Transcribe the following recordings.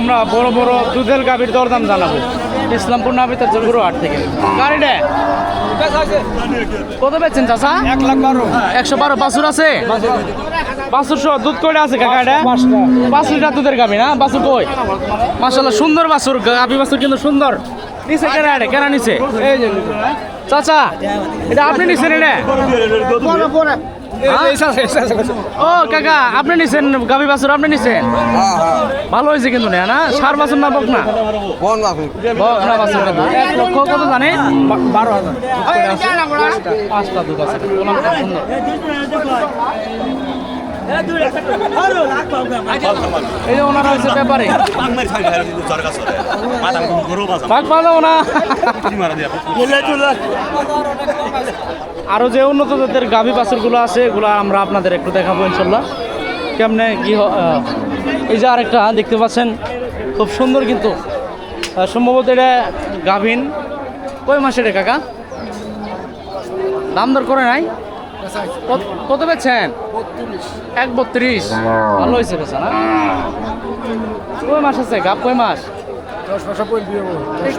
আমরা বড় বড় দুধের গাভীর দরদাম জানাব। ইসলামপুর নাবিতার জলগুরু হাট থেকে। গাড়িটা? কত বেচছেন চাষা এক লাখ বারো। একশো বারো বাসুর আছে? বাসুর সহ দুধ কয়টা আছে কাকা এটা? পাঁচ লিটার দুধের গাভী না? বাসুর কই? মাসাল্লাহ সুন্দর বাছুর। গাভী বাসুর কিন্তু সুন্দর। নিচে কেনা এটা কেনা নিচে? এই যে চাচা এটা আপনি নিছেন এটা? হ্যাঁ? ও কাকা আপনি নিছেন গাভী বাছুর আপনি নিছেন? ভালো হয়েছে কিন্তু না না? সার বাছুর না বক না বক না বাছুর না এক লক্ষ কত জানে? বারো হাজার। পাঁচটা দুধ আছে। এই যে ওনারা ব্যাপারে। ভাগ পাওয়া যাব না আরও যে উন্নত জাতের গাভী বাছুরগুলো আছে এগুলো আমরা আপনাদের একটু দেখাবো ইনশাল্লাহ। কেমনে কি এই যে আরেকটা দেখতে পাচ্ছেন খুব সুন্দর কিন্তু। সম্ভবত এটা গাভিন। কয় মাসের রে কাকা? দাম দর করে নাই? কত- কত এক বত্রিশ। ভালো হয়েছে বেচা না? কয় মাস আছে গাপ? কয় মাস?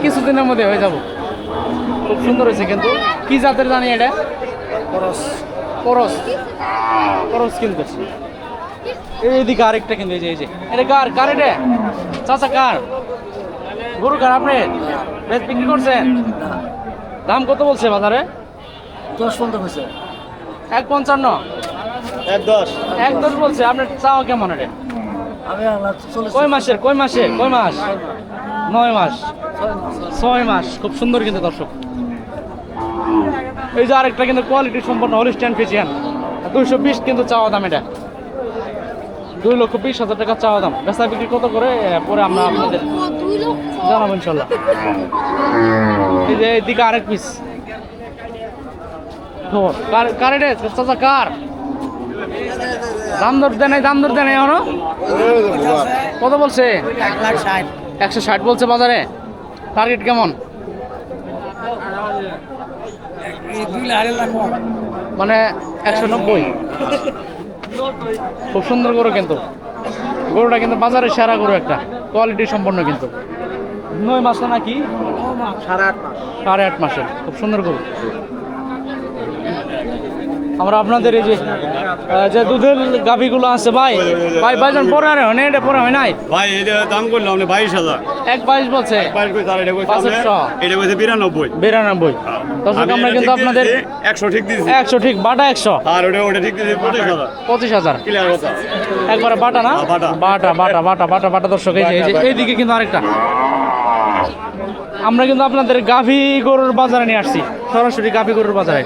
কিছুদিনের মধ্যে হয়ে যাব। খুব সুন্দর হয়েছে কিন্তু। কি জাতের জানি এটা? খরচ করস করস কিন্তু। এইদিকে আরেকটা কিন্তু এই যে এই যে। এটা কার? কার এটা? চাচা কার? গরু কার আপনি? বেশ বিক্রি করছেন? দাম কত বলছে বাজারে? দশ পনেরো হয়েছে। এক পঞ্চান্ন। এক দশ। এক দশ বলছে আপনার চাওয়া কেমন এটা কয় মাসের কয় মাসে কয় মাস? নয় মাস। ছয় মাস খুব সুন্দর কিন্তু দর্শক। এই যে আরেকটা কিন্তু কোয়ালিটি সম্পন্ন হলিস্টান ফিজিয়ান দুইশো বিশ কিন্তু চাওয়া দাম এটা। দুই লক্ষ বিশ হাজার টাকা চাওয়া দাম। বেচা বিক্রি কত করে? পরে আমরা আপনাদের জানাব ইনশাল্লাহ এই যে এদিকে আরেক পিস কার কার এটা? কার? দাম দর দেয় নাই, দাম দর দেয় নাই এখনও? কত বলছে? এক একশো ষাট বলছে বাজারে। টার্গেট কেমন। মানে একশো নব্বই। খুব সুন্দর গরু কিন্তু। গরুটা কিন্তু বাজারে সেরা গরু একটা। কোয়ালিটি সম্পন্ন কিন্তু। নয় মাস নাকি? সাড়ে আট মাস। সাড়ে আট মাসের খুব সুন্দর গরু। আমরা আপনাদের এই যে যে দুধের গাভিগুলো আছে ভাই ভাই ভাইজন পরে আরে হয় না এটা পরে হয় নাই? ভাই এটা দাম করলাম আপনি বাইশ হাজার। এক বাইশ বলছে। এটা কইছে বিরানব্বই। বিরানব্বই। দর্শক আমি আমরা কিন্তু আপনাদের একশো ঠিক দিয়েছি। একশো ঠিক বাটা একশো। আর ওটা ওটা ঠিক দিয়েছি পঁচিশ হাজার। পঁচিশ একবারে বাটা না? হ্যাঁ, বাটা। বাটা বাটা বাটা বাটা বাটা দর্শক এই যে এইদিকে কিন্তু আরেকটা। আমরা কিন্তু আপনাদের গাভী গরুর বাজারে নিয়ে আসছি। সরাসরি গাভী গরুর বাজারে।